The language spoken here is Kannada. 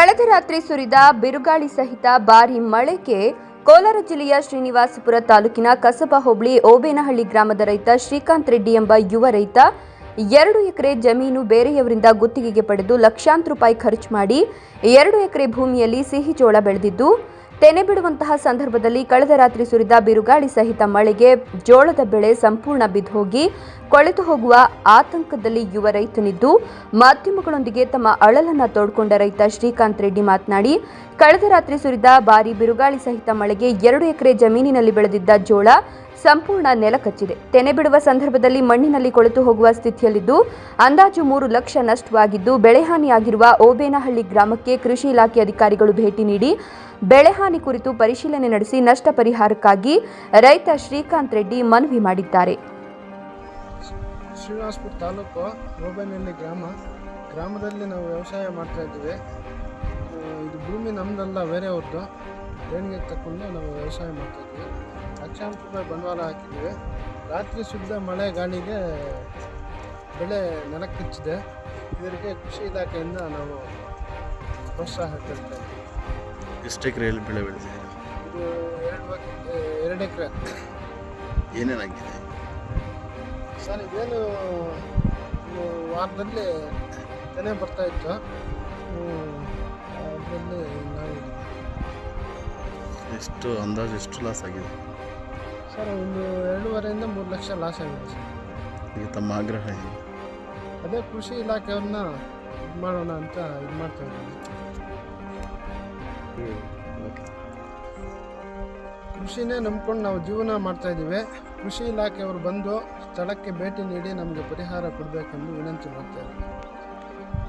ಕಳೆದ ರಾತ್ರಿ ಸುರಿದ ಬಿರುಗಾಳಿ ಸಹಿತ ಭಾರಿ ಮಳೆಗೆ ಕೋಲಾರ ಜಿಲ್ಲೆಯ ಶ್ರೀನಿವಾಸಪುರ ತಾಲೂಕಿನ ಕಸಬಾ ಹೋಬಳಿ ಓಬೇನಹಳ್ಳಿ ಗ್ರಾಮದ ರೈತ ಶ್ರೀಕಾಂತ್ ರೆಡ್ಡಿ ಎಂಬ ಯುವ ರೈತ ಎರಡು ಎಕರೆ ಜಮೀನು ಬೇರೆಯವರಿಂದ ಗುತ್ತಿಗೆಗೆ ಪಡೆದು ಲಕ್ಷಾಂತರ ರೂಪಾಯಿ ಖರ್ಚು ಮಾಡಿ ಎರಡು ಎಕರೆ ಭೂಮಿಯಲ್ಲಿ ಸಿಹಿ ಜೋಳ ಬೆಳೆದಿದ್ದು ತೆನೆ ಬಿಡುವಂತಹ ಸಂದರ್ಭದಲ್ಲಿ ಕಳೆದ ರಾತ್ರಿ ಸುರಿದ ಬಿರುಗಾಳಿ ಸಹಿತ ಮಳೆಗೆ ಜೋಳದ ಬೆಳೆ ಸಂಪೂರ್ಣ ಬಿದ್ದೋಗಿ ಕೊಳೆತು ಹೋಗುವ ಆತಂಕದಲ್ಲಿ ಯುವ ರೈತನಿದ್ದು, ಮಾಧ್ಯಮಗಳೊಂದಿಗೆ ತಮ್ಮ ಅಳಲನ್ನ ತೋಡ್ಕೊಂಡ ರೈತ ಶ್ರೀಕಾಂತ್ ರೆಡ್ಡಿ ಮಾತನಾಡಿ, ಕಳೆದ ರಾತ್ರಿ ಸುರಿದ ಭಾರಿ ಬಿರುಗಾಳಿ ಸಹಿತ ಮಳೆಗೆ ಎರಡು ಎಕರೆ ಜಮೀನಿನಲ್ಲಿ ಬೆಳೆದಿದ್ದ ಜೋಳ ಸಂಪೂರ್ಣ ನೆಲಕಚ್ಚಿದೆ ತೆನೆ ಬಿಡುವ ಸಂದರ್ಭದಲ್ಲಿ ಮಣ್ಣಿನಲ್ಲಿ ಕೊಳೆತು ಹೋಗುವ ಸ್ಥಿತಿಯಲ್ಲಿದ್ದು, ಅಂದಾಜು ಮೂರು ಲಕ್ಷ ನಷ್ಟವಾಗಿದ್ದು ಬೆಳೆಹಾನಿಯಾಗಿರುವ ಓಬೇನಹಳ್ಳಿ ಗ್ರಾಮಕ್ಕೆ ಕೃಷಿ ಇಲಾಖೆ ಅಧಿಕಾರಿಗಳು ಭೇಟಿ ನೀಡಿ ಬೆಳೆಹಾನಿ ಕುರಿತು ಪರಿಶೀಲನೆ ನಡೆಸಿ ನಷ್ಟ ಪರಿಹಾರಕ್ಕಾಗಿ ರೈತ ಶ್ರೀಕಾಂತ್ ರೆಡ್ಡಿ ಮನವಿ ಮಾಡಿದ್ದಾರೆ. ತಾಲೂಕು ಗ್ರಾಮ. ಗ್ರಾಮದಲ್ಲಿ ನಾವು ವ್ಯವಸಾಯ ಮಾಡ್ತಾ ಇದ್ದೀವಿ. ಇದು ಭೂಮಿ ನಮ್ಮದಲ್ಲ ಬೇರೆಯವ್ರದ್ದು. ದೇಣಿಗೆ ತಕ್ಕೊಂಡು ನಾವು ವ್ಯವಸಾಯ ಮಾಡ್ತಾ ಇದ್ದೀವಿ ಲಕ್ಷಾಂತರ ರೂಪಾಯಿ ಬಂಡವಾಳ ಹಾಕಿದ್ವಿ ರಾತ್ರಿ ಸುದ್ದ ಮಳೆ ಗಾಳಿಗೆ ಬೆಳೆ ನೆಲಕ್ಕೆ ಕಿಚ್ಚಿದೆ ಇದರಿಗೆ ಕೃಷಿ ಇಲಾಖೆಯಿಂದ ನಾವು ಪ್ರೋತ್ಸಾಹ ಕೊಡ್ತಾ ಇದ್ದೀವಿ ಎಷ್ಟು ಎಕರೆಯಲ್ಲಿ ಬೆಳೆ ಬೆಳೆದಿದೆ ಇದು ಎರಡು ಎರಡು ಎಕರೆ. ಏನೇನಾಗಿದೆ ಸರ್ ಇದೇನು ಇದು ವಾರದಲ್ಲಿ ತೆನೆ ಬರ್ತಾಯಿತ್ತು ಅದರಲ್ಲಿ ಎಷ್ಟು ಅಂದಾಜು ಎಷ್ಟು ಲಾಸ್ ಆಗಿದೆ? ಸರ್ ಒಂದು ಎರಡೂವರೆಯಿಂದ ಮೂರು ಲಕ್ಷ ಲಾಸ್ ಆಗಿದೆ ಸರ್. ಈಗ ತಮ್ಮ ಆಗ್ರಹ ಏನು? ಅದೇ ಕೃಷಿ ಇಲಾಖೆಯವ್ರನ್ನ ಇದು ಮಾಡೋಣ ಅಂತ ಇದು ಮಾಡ್ತಾ ಇದ್ದೀನಿ ಕೃಷಿನೇ ನಂಬ್ಕೊಂಡು ನಾವು ಜೀವನ ಮಾಡ್ತಾ ಇದ್ದೀವಿ. ಕೃಷಿ ಇಲಾಖೆಯವರು ಬಂದು ಸ್ಥಳಕ್ಕೆ ಭೇಟಿ ನೀಡಿ ನಮಗೆ ಪರಿಹಾರ ಕೊಡಬೇಕೆಂದು ವಿನಂತಿ ಮಾಡ್ತಾ ಇದ್ದೀವಿ.